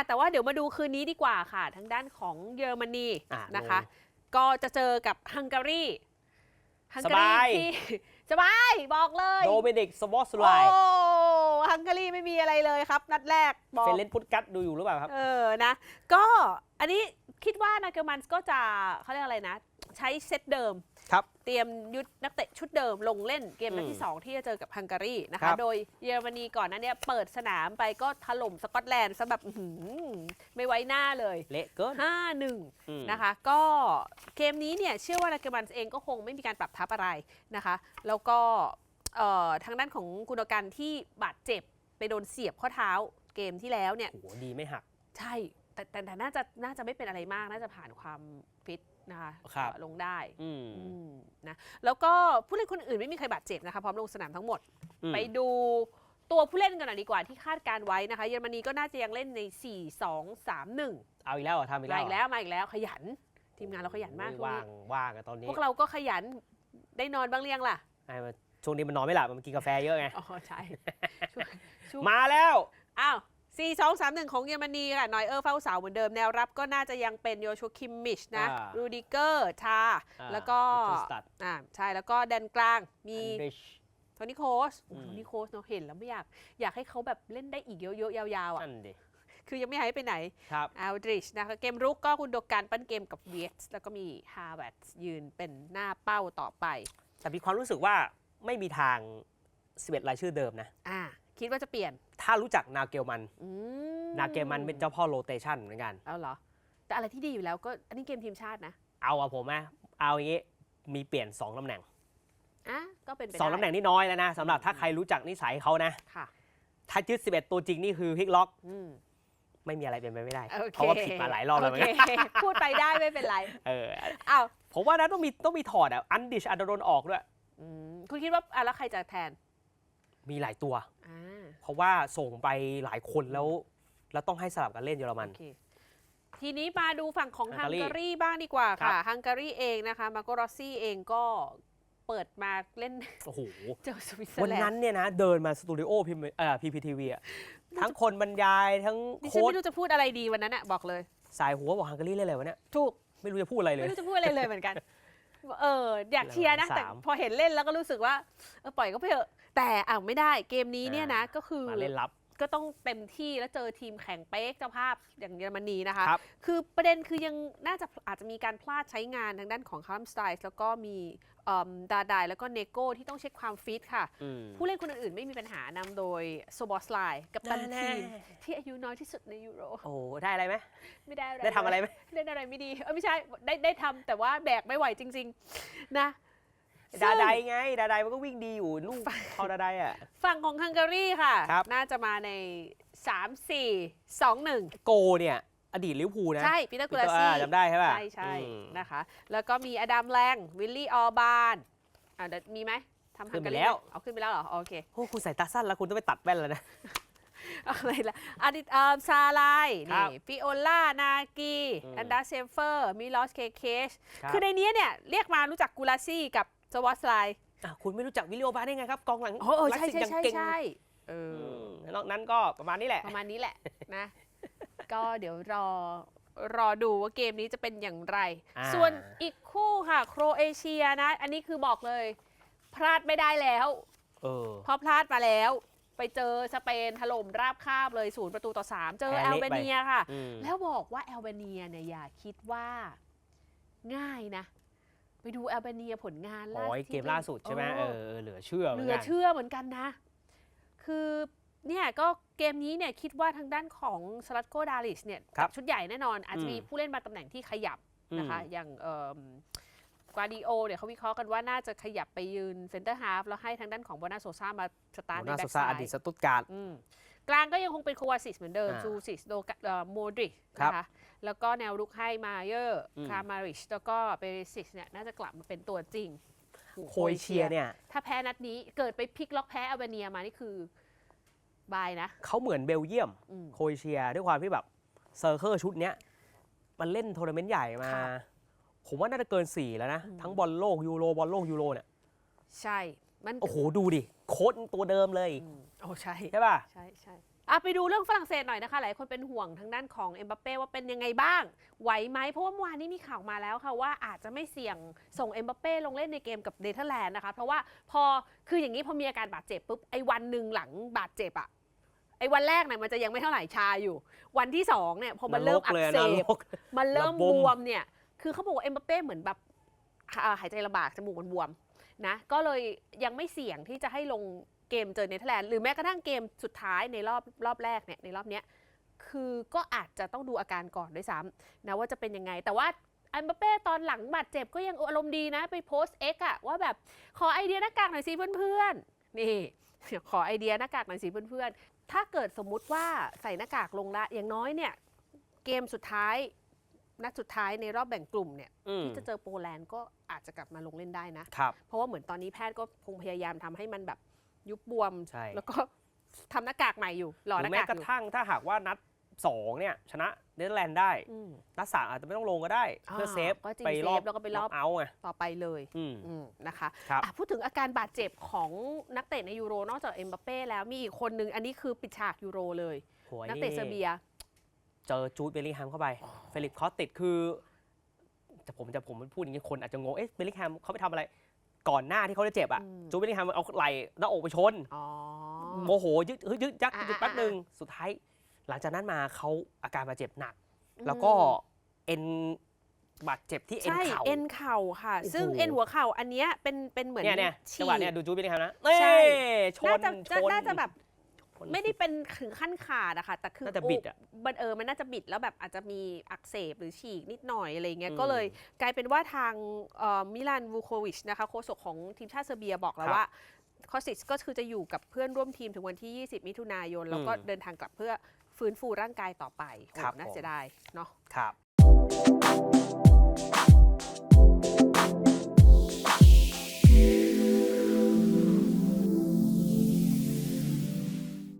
ะแต่ว่าเดี๋ยวมาดูคืนนี้ดีกว่าค่ะ ทางด้านของเยอรมนีอะนะคะลงก็จะเจอกับฮังการีฮังสการีบายที่ สบายบอกเลยโดมินิกสวอสไลโอ้ฮังการีไม่มีอะไรเลยครับ นัดแรกบอก เฟรนเลนพุตกัตดูอยู่หรือเปล่าครับ เออ นะ ก็อันนี้คิดว่านาเกลมันก็จะเขาเรียกอะไรนะ ใช้เซตเดิม ครับ เตรียมยุทธนักเตะชุดเดิมลงเล่นเกมนัดอืมที่ 2 ที่จะเจอกับฮังการีนะครัคะ บ โดยเยอรมนีก่อนหนั้นเนี่ยเปิดสนามไปก็ถล่มสกอตแลนด์ซะแบบอื้อหือไม่ไว้หน้าเลย เละเกิน5-1 อืม นะคะก็เกมนี้เนี่ยเชื่อว่านาเกลมันเองก็คงไม่มีการปรับทับอะไรนะคะ แล้วก็เอ่อทางด้านของกุนกันที่บาดเจ็บไปโดนเสียบข้อเท้าเกมที่แล้วเนี่ยโอ้โหดีไม่หัก ใช่แต่แต่แต่น่าจะน่าจะไม่เป็นอะไรมาก น่าจะผ่านความฟิต นะคะครับเอ่อลงได้อืมอืมนะแล้วก็ผู้เล่นคนอื่นไม่มีใครบาดเจ็บนะคะพร้อมลงสนามทั้งหมดอืมไปดูตัวผู้เล่นกันหน่อยดีกว่าที่คาดการไว้นะคะ เยอรมนีก็น่าจะยังเล่นใน 4 2 3 1 เอาอีกแล้วเหรอทำอีกมาแล้วอีกแล้วมาอีกแล้วขยัน ทีมงานเราขยันมากช่วงว่างนี้ว่างอะตอนนี้ พวกเราก็ขยันได้นอนบ้างเรียงล่ะไอ้มันช่วงนี้มันนอนไม่หลับมันกินกาแฟเยอะไงอ๋อใช่ช่วงช่วงมาแล้วอ้าว 4 2 3 1 ของเยอรมนีค่ะนอยเออร์เฝ้าเสาเหมือนเดิมแนวรับก็น่าจะยังเป็นโยชูคิมมิชนะ อ่ารูดิเกอร์ทาอ่าแล้วก็วิกเตอร์สตัด อ่าใช่แล้วก็แดนกลางมีอันริชโทนี่โคสโอ้อืม โทนี่โคสเนาะเห็นแล้วไม่อยาก อยากให้เขาแบบเล่นได้อีกเยอะๆ ยาวๆอะนั่นดิคือยังไม่หายไปไหนครับ อัลดริชนะคะเกมรุกก็คุณโดการปั้นเกมกับเวสแล้วก็มีฮาร์ว r ร์ยืนเป็นหน้าเป้าต่อไปแต่มีความรู้สึกว่าไม่มีทาง 11 รายชื่อเดิมนะ อ่า คิดว่าจะเปลี่ยนถ้ารู้จักนาเกลมัน อืนาเกลมันเป็นเจ้าพ่อโรเตชันเหมือนกัน เอาเหรอ แต่อะไรที่ดีอยู่แล้วก็อันนี้เกมทีมชาตินะเอาอะผมไหมเอาอย่างงี้มีเปลี่ยน2ตำแหน่งอะก็เป็นไปสองได้ตำแหน่งนี่น้อยแล้วนะสำหรับถ้าใครรู้จักนิสัยเขานะ ค่ะ ถ้ายึด11 ตัวจริงนี่คือพลิกล็อกอืม ไม่มีอะไรเป็นไปไม่ได้ โอเคเพราะว่าผิดมาหลายรอบแล้วเหมือนกันโอเคพูดไปได้ไม่เป็นไรเอออ้าวผมว่านะต้องมีต้องมีถอดอะอันดิชอันโดนออกด้วย อืมคุณคิดว่าอะแล้วใครจะแทน มีหลายตัว อ่าเพราะว่าส่งไปหลายคนแล้ว แล้วต้องให้สลับกันเล่นเยอรมัน โอเคทีนี้มาดูฝั่งของฮัฮังงการีการีบ้างดีกว่าครัค่ะบ ฮังการีเองนะคะมาโกรอสซี่เองก็เปิดมาเล่น โอ้โห เจอสวิตเซอวันร์แลนนั้นด์เนี่ยนะ เดินมาสตูดิโอพิมเอ่อพีพีทีวีอะทั้งคนบรรยายทั้งดิฉันโค้ชไม่รู้จะพูดอะไรดีวันนั้นอะบอกเลย สายหัวบอกฮังการีเล่นอะไรวะเนี่ย ถูก ไม่รู้จะพูดอะไรเลยไม่รู้จะพูดอะไรเลยเหมือนกัน เอออยากเชียร์นะสามแต่พอเห็นเล่นแล้วก็รู้สึกว่าเออปล่อยก็ไปเถอะแต่อ่าไม่ได้เกมนี้เนี่ยนะอ่าก็คือมาเล่นรับก็ต้องเต็มที่แล้วเจอทีมแข่งเป๊กเจ้าภาพอย่างเยอรมนีนะคะครับคือประเด็นคือยังน่าจะอาจจะมีการพลาดใช้งานทางด้านของคาร์มสไตล์แล้วก็มีเอิ่ม ดาดายแล้วก็เนโก้ที่ต้องเช็คความฟิตค่ะอืมผู้เล่นคนอื่นๆไม่มีปัญหานำโดยโซบอสไลกับตันแน่ทีมๆที่อายุน้อยที่สุดในยูโรโอ้โหได้อะไรไหมไม่ได้อะไรได้ทำอะไรไหมเล่นอะไรไม่ดีเออไม่ใช่ได้ได้ทำแต่ว่าแบกไม่ไหวจริง ๆ นะดาไดซึ่งไง ดาไดมันก็วิ่งดีอยู่ลูกพอดาไดอะฝั่งของฮังการีค่ะครับน่าจะมาใน 3 4 2 1 โกเนี่ย อดีตลิเวอร์พูลนะใช่ปีเตอร์ปีกูเตลาอร์ซี่อ่าจำได้ใช่ป่ะใช่ใช่อืมนะคะ แล้วก็มีอดัมแรงวิลลี่ออบานอ่าเดี๋ยวมีไหมทำขึ้ฮังนไปการีแล้วไหมเอาขึ้นไปแล้วเหรอโอเคโอ้คุณใส่ตาสั้นแล้วคุณต้องไปตัดแว่นแล้วนะอะไรล่ะอดิตเอ่อซาลายครันี่บฟิโอล่า นากีอืมอันดาเซฟเฟอร์ มิลอสเคเคชรับคือในนี้เนี่ยเรียกมารู้จักกูลาซี่กับสวอตไลอะคุณไม่รู้จักวิลลิโอบาได้ไงครับ กองหลังโอ้เออลักใช่ษิณใช่ยังใช่เก่งใช่เออือมนอกนั้นก็ประมาณนี้แหละ ประมาณนี้แหละนะ ก็เดี๋ยวรอรอดูว่าเกมนี้จะเป็นอย่างไร อ่า ส่วนอีกคู่ค่ะ โครเอเชียนะ อันนี้คือบอกเลย พลาดไม่ได้แล้ว เออ เพราะพลาดมาแล้ว ไปเจอสเปนถล่มราบคาบเลยศูนย์ประตูต่อ 3 เจอแพ้แอลเละเบไปเนียค่ะ อืมแล้วบอกว่าแอลเบเนียเนี่ยอย่าคิดว่าง่ายนะ ไปดูแอลเบเนียผลงานอ๋ล่าอสุดเกมล่าสุดใช่ไหมเออเออเหลือเชื่อเหมืเหอนลือกัน เชื่อเหมือนกันนะ คือ เนี่ยก็เกมนี้เนี่ยคิดว่าทางด้านของสลัตโกดาลิสเนี่ยครับชุดใหญ่แน่นอน อาจจะมีอืมผู้เล่นบางตำแหน่งที่ขยับนะคะ อืม อย่างเอ่อกวาดิโอเนี่ยเขาวิเคราะห์กันว่าน่าจะขยับไปยืนเซนเตอร์ฮาฟแล้วให้ทางด้านของโบนาโซซามาสตาร์ทโมในนาแบ็โซกซาซ้าอยดีตสตุตการ์ด อืมกลางก็ยังคงเป็นโควาซิสเหมือนเดิมอ่าซูซิสโดกะเอ่อโมดริกครับนะคะแล้วก็แนวรุกให้มาเยอร์อืม คามาริชแล้วก็เปริซิสเนี่ยน่าจะกลับมาเป็นตัวจริง โครเอเชียเนี่ย ถ้าแพ้นัดนี้เกิดไปพลิกล็อกแพ้อัลเบเนียมานี่คือ บายนะ เขาเหมือนเบลเยียม อืม โครเอเชียด้วยความที่แบบเซอร์เคิลชุดเนี้ยมันเล่นทัวร์นาเมนต์ใหญ่มาครับผมว่าน่าจะเกิน 4 แล้วนะ อืม ทั้งบอลโลกยูโรบอลโลกยูโรเนี่ยใช่ มันโอ้โหดูดิ โค้ดตัวเดิมเลย อืมโอ้ใช่ ใช่ป่ะ ใช่ใช่อะไปดูเรื่องฝรั่งเศสหน่อยนะคะ หลายคนเป็นห่วงทางด้านของเอ็มบัปเป้ว่าเป็นยังไงบ้าง ไหวไหมเพราะว่าเมื่อวานนี้มีข่าวมาแล้วค่ะว่าอาจจะไม่เสี่ยงส่งเอ็มบัปเป้ลงเล่นในเกมกับเนเธอร์แลนด์นะคะ เพราะว่าพอคืออย่างนี้พอมีอาการบาดเจ็บปุ๊บไอ้วันหนึ่งหลังบาดเจ็บอะ ไอ้วันแรกเนี่ยมันจะยังไม่เท่าไหร่ชาอยู่ วันที่สองเนี่ยพอมันเริ่มอักเสนรบกมันเริ่มระบบมวมเนี่ย คือเขาบอกว่าเอ็มบัปเป้เหมือนแบบอ่าหายใจลำบากจมูกมันบวมนะก็เลยยังไม่เสี่ยงที่จะให้ลงเกมเจอเนเธอร์แลนด์หรือแม้กระทั่งเกมสุดท้ายในรอบรอบแรกเนี่ยในรอบเนี้ยคือก็อาจจะต้องดูอาการก่อนด้วยซ้ำนะว่าจะเป็นยังไง แต่ว่าเอ็มบัปเป้ตอนหลังบาดเจ็บก็ยังอารมณ์ดีนะ ไปโพสต์เอ็กอะว่าแบบขอไอเดียหน้ากากหน่อยสิเพื่อนๆ นี่ ขอไอเดียหน้ากากหน่อยสิเพื่อนๆ ถ้าเกิดสมมุติว่าใส่หน้ากากลงละอย่างน้อยเนี่ยเกมสุดท้ายนัดสุดท้ายในรอบแบ่งกลุ่มเนี่ยอืมที่จะเจอโปแลนด์ก็อาจจะกลับมาลงเล่นได้นะ ครับ เพราะว่าเหมือนตอนนี้แพทย์ก็คงพยายามทำให้มันแบบยุบบวม ใช่ แล้วก็ทำหน้ากากใหม่อยู่รอหหรือน้าแม้กากกอระยู่ทั่งถ้าหากว่านัด สองเนี่ย ชนะเนเธอร์แลนด์ได้ อืมนัดสามอาจจะไม่ต้องลงก็ได้ เพื่ออ่าเซฟก็จริงไปรอบเซฟแล้วก็ไปรอบ เอาไงต่อไปเลยอืม อืมนะคะครับ อะพูดถึงอาการบาดเจ็บของนักเตะในยูโร นอกจากเอ็มบัปเป้แล้วมีอีกคนนึงอันนี้คือปิดฉากยูโรเลยโหยนักเตะเซอร์เบีย เจอจูดเบลลิงแฮมเข้าไป เฟลิปคอสติดคือแต่ผมจะผมพูดอย่างนี้คนอาจจะงง เอ๊ะเบลลิงแฮมเขาไปทำอะไร ก่อนหน้าที่เขาจะเจ็บอะ อืม จูดเบลลิงแฮมเอาไหล่หน้าอกไปชน อ๋อ โมโหยึดยึดยึดยักอ่ายึดแป๊บอ่า หนึ่งสุดท้าย หลังจากนั้นมาเขาอาการบาดเจ็บหนัก แล้วก็เอ็นบาดเจ็บที่เอ็นใช่เข่า เอ็นเข่าค่ะ โอ้โห ซึ่งเอ็นหัวเข่าอันเนี้ยเป็นเป็นเหมือนเนี่ยเนี่ยฉีจังหวะเนี่ยกดูจูดเบลลิงแฮมนะใช่เอ้ชน่านจะชนน่าจะแบบชนไม่ได้เป็นถึงขั้นขาดอะค่ะ แต่คือน่าจะบิดอะโมันเออมันน่าจะบิดแล้วแบบอาจจะมีอักเสบหรือฉีกนิดหน่อยอะไรเงี้ยอืมก็เลยกลายเป็นว่าทางเอ่อมิลานวูโควิชนะคะโฆษกของทีมชาติเซอร์เบียบอกแล้วครับว่าคอสิสก็คือจะอยู่กับเพื่อนร่วมทีมถึงวันที่ 20 มิถุนายน แล้วก็อืม เดินทางกลับเพื่อ ฟื้นฟูร่างกายต่อไปโอ้น่าผม เสียดายเนาะ ครับ